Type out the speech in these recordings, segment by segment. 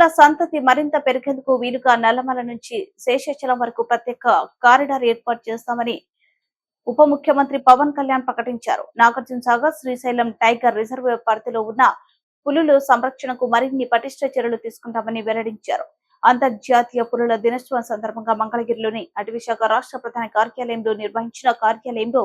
పులుల సంతతి మరింత పెరిగేందుకు వీలుగా నల్లమల నుంచి శేషాచలం వరకు ప్రత్యేక కారిడార్ ఏర్పాటు చేస్తామని ఉప ముఖ్యమంత్రి పవన్ కళ్యాణ్ ప్రకటించారు. నాగార్జున సాగర్ శ్రీశైలం టైగర్ రిజర్వ్ పరిధిలో ఉన్న పులుల సంరక్షణకు మరిన్ని పటిష్ట చర్యలు తీసుకుంటామని వెల్లడించారు. అంతర్జాతీయ పులుల దినోత్సవం సందర్భంగా మంగళగిరిలోని అటవీ శాఖ రాష్ట్ర ప్రధాన కార్యాలయంలో నిర్వహించిన కార్యాలయంలో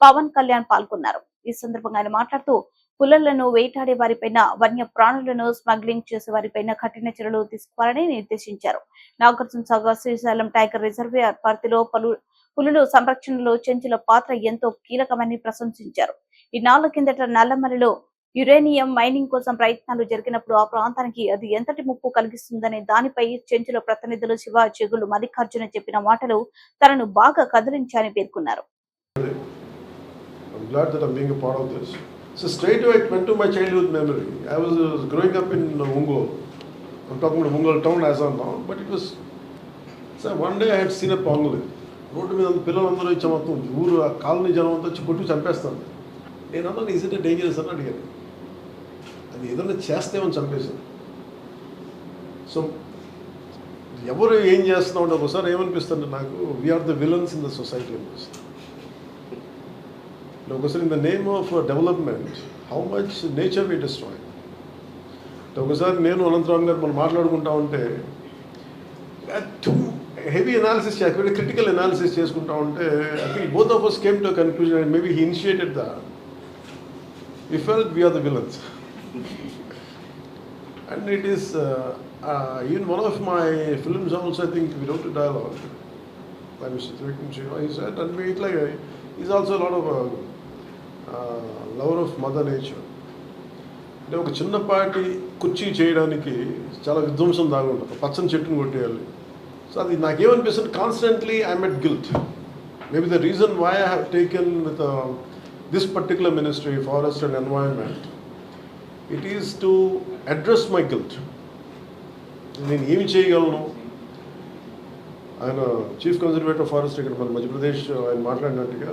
పవన్ కళ్యాణ్ పాల్గొన్నారు. ఈ సందర్భంగా ఆయన మాట్లాడుతూ పులలను వేటాడే వారిపైన వన్య ప్రాణులను స్మగ్లింగ్ చేసే వారిపైన కఠిన చర్యలు తీసుకోవాలని నిర్దేశించారు. నాగార్జున సాగర్ శ్రీశైలం టైగర్ రిజర్వ్ పరిధిలో పలు పులులు సంరక్షణలో చెంచుల పాత్ర ఎంతో కీలకమని ప్రశంసించారు. ఈ నాలుగు కిందట నల్లమలలో యురేనియం మైనింగ్ కోసం ప్రయత్నాలు జరిగినప్పుడు ఆ ప్రాంతానికి అది ఎంతటి ముప్పు కలిగిస్తుందనే దానిపై చెంచుల ప్రతినిధులు శివ చెగులు మల్లికార్జున చెప్పిన మాటలు తనను బాగా కదిలించాయని పేర్కొన్నారు. I'm glad that I'm being a part of this. So straight away it went to my childhood memory. I was uh, growing up in uh, Ungol. I'm talking about Ungol town as of now, but it was. So one day I had seen a pangolin. Road మీద పిల్లలందరూ ఇచ్చా మొత్తం ఊరు ఆ colony జనం అంతా వచ్చి కొట్టి చంపేస్తాను నేను అన్నాను ఈజ్ ఇట్ డేంజరస్ అని అడిగాను అది ఏదైనా చేస్తేమని చంపేశాను సో ఎవరు ఏం చేస్తున్నాం అంటే ఒకసారి ఏమనిపిస్తుంది నాకు we are the villains in the society అనిపిస్తుంది ఒకసారి in the name of development how much nature we destroy ఒకసారి నేను అనంతరామ్ గారు మనం మాట్లాడుకుంటా ఉంటే too heavy analysis very critical analysis చేసుకుంటా ఉంటే I think both of us came to conclusion and maybe he initiated the we felt we're the villains and it is even one of my films also I think we don't dialogue by Mr. Trivikram Srinivas. He said, and we, like, uh, he's also a lot of uh, lover of mother nature. అంటే ఒక చిన్నపాటి కుర్చీ చేయడానికి చాలా విధ్వంసం దాగి ఉంటుంది. పచ్చని చెట్టును కొట్టేయాలి. సో అది నాకేమనిపిస్తుంది? Constantly I met guilt maybe the reason why I have taken with this particular ministry forest and environment it is to address my guilt నేను ఏమి చేయగలను? ఆయన చీఫ్ కన్జర్వేటర్ ఫారెస్ట్ ఇక్కడ మన మధ్యప్రదేశ్ ఆయన మాట్లాడినట్టుగా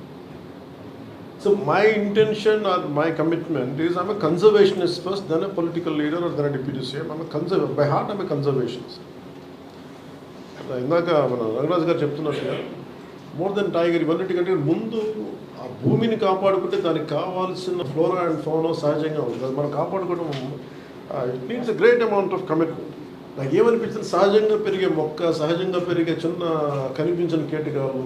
so my intention or my commitment is I'm conservationist first then a political leader or then a deputy CM I'm conserve by heart I'm conservations ఇందాక మన రంగరాజు గారు చెప్తున్నట్టుగా మోర్ దెన్ టైగర్ ఇవన్నిటికంటే ముందు ఆ భూమిని కాపాడుకుంటే దానికి కావాల్సిన ఫ్లోరా అండ్ ఫోనో సహజంగా ఉంటుంది. అది మనం కాపాడుకోవడం it means a great amount of commitment నాకు ఏమనిపించింది? సహజంగా పెరిగే మొక్క సహజంగా పెరిగే చిన్న కనిపించిన కేటకాలు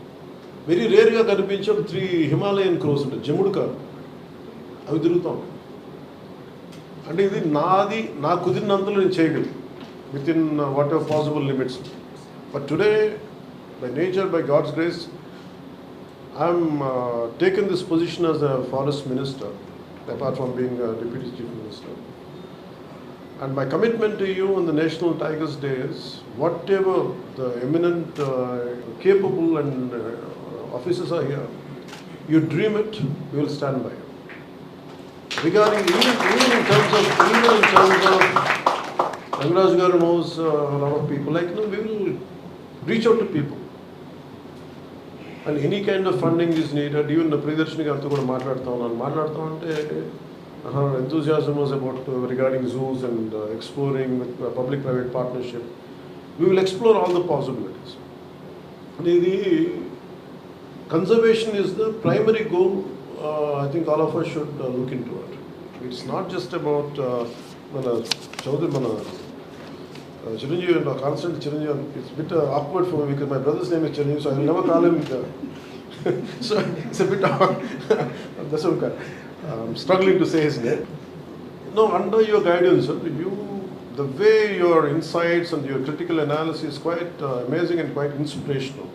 వెరీ రేర్గా కనిపించే త్రీ హిమాలయన్ క్రోస్ ఉంటాయి. జముడు కాదు అవి తిరుగుతాం. అంటే ఇది నాది నా కుదిరినంతలో నేను చేయగలను. Within whatever possible limits but today by nature by God's grace I'm taken this position as a forest minister apart from being deputy chief minister And my commitment to you on the National Tigers Day is whatever the eminent, uh, capable, and uh, officers are here, you dream it, we will stand by you. Regarding even, even in terms of even in terms of Rangaraj Garu knows uh, a lot of people. Like you know, we will reach out to people. And any kind of funding is needed. Even the Priyadarshini గారితో కూడా మాట్లాడుతూ ఉన్నాను మాట్లాడుతూ ఉంటే her enthusiasm was about uh, regarding zoos and uh, exploring with uh, public-private partnership. We will explore all the possibilities. ఇది conservation is the primary goal. Uh, I think all of us should uh, look into it. It's not just about uh, మన చౌదరి మన uh, Chiranjeevi and uh, constant Chiranjeevi. It's a bit uh, awkward for me because my brother's name is Chiranjeevi, so I will never call him. Uh, so it's a bit awkward. That's okay. I'm struggling to say his name. No, under your guidance, sir, you, the way your insights and your critical analysis is quite uh, amazing and quite inspirational.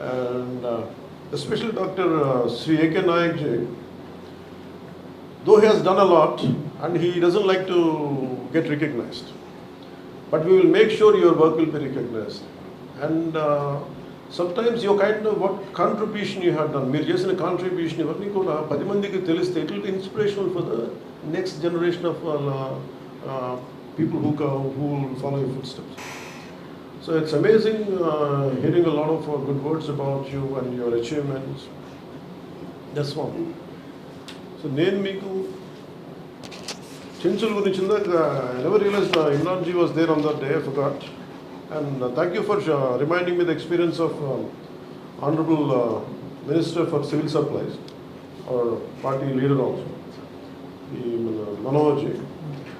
And uh, especially Dr. Uh, Sri A.K. Nayak ji, though he has done a lot and he doesn't like to get recognized, but we will make sure your work will be recognized. And uh, sometimes your kind of what contribution you have done, మీరు చేసిన contribution ఇవన్నీ కూడా పది మందికి తెలిస్తే it will be inspirational for the next generation of people who who follow your footsteps So it's amazing uh, hearing a lot of uh, good words about you and your achievements. That's one. So నేను మీకు చెంచుల గురించి ఇందాక I never realise Imran ji was there on that day forgot and thank you for reminding me the experience of honourable minister for civil supplies or party leader also ఈ మన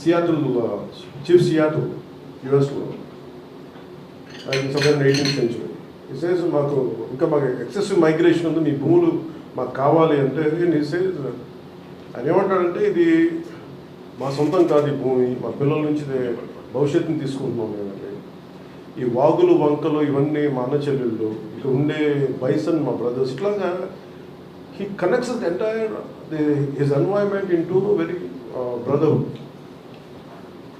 Seattle chief Seattle యుఎస్లో seven eighteenth century ఇసేస్ మాకు ఇంకా మాకు excessive migration ఉంది మీ భూములు మాకు కావాలి అంటే ఇసేస్ ఆయన ఏమంటాడంటే ఇది మా సొంతం కాదు ఈ భూమి మా పిల్లల నుంచి భవిష్యత్తుని తీసుకుంటున్నాం మేము ఈ వాగులు వంకలు ఇవన్నీ మా అన్న చెల్లెళ్ళు ఇక్కడ ఉండే బైసన్ మా బ్రదర్స్ ఇట్లాగా he connects entire his environment into very brotherhood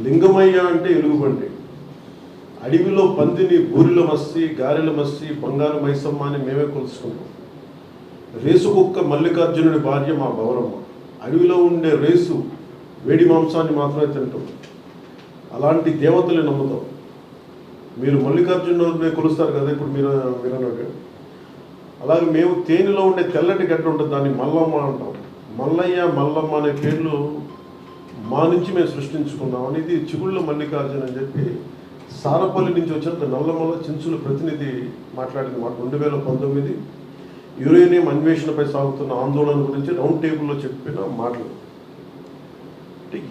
Lingamayya అంటే ఎలుగుబంటి. అడవిలో పందిని బూరిల మస్సి గారెల మస్సి బంగారు మైసమ్మ అని మేమే కొలుసుకుంటాం. రేసు కుక్క మల్లికార్జునుడి భార్య మా గౌరమ్మ. అడవిలో ఉండే రేసు వేడి మాంసాన్ని మాత్రమే తింటాం. అలాంటి దేవతలే నమ్ముతాం. మీరు మల్లికార్జునుడిని కొలుస్తారు కదా ఇప్పుడు మీరు మీరు అలాగే మేము తేనెలో ఉండే తెల్లటి గడ్డ ఉంటుంది దాన్ని మల్లమ్మ అంటాం. మల్లయ్య మల్లమ్మ అనే పేర్లు మా నుంచి మేము సృష్టించుకున్నాం అనేది చిగుళ్ళ మల్లికార్జున అని చెప్పి సారపల్లి నుంచి వచ్చిన నల్లమల్ల చించుల ప్రతినిధి మాట్లాడింది మాట రెండు వేల పంతొమ్మిది. యురేనియం అన్వేషణపై సాగుతున్న ఆందోళన గురించి రౌండ్ టేబుల్లో చెప్పిన మాటలు.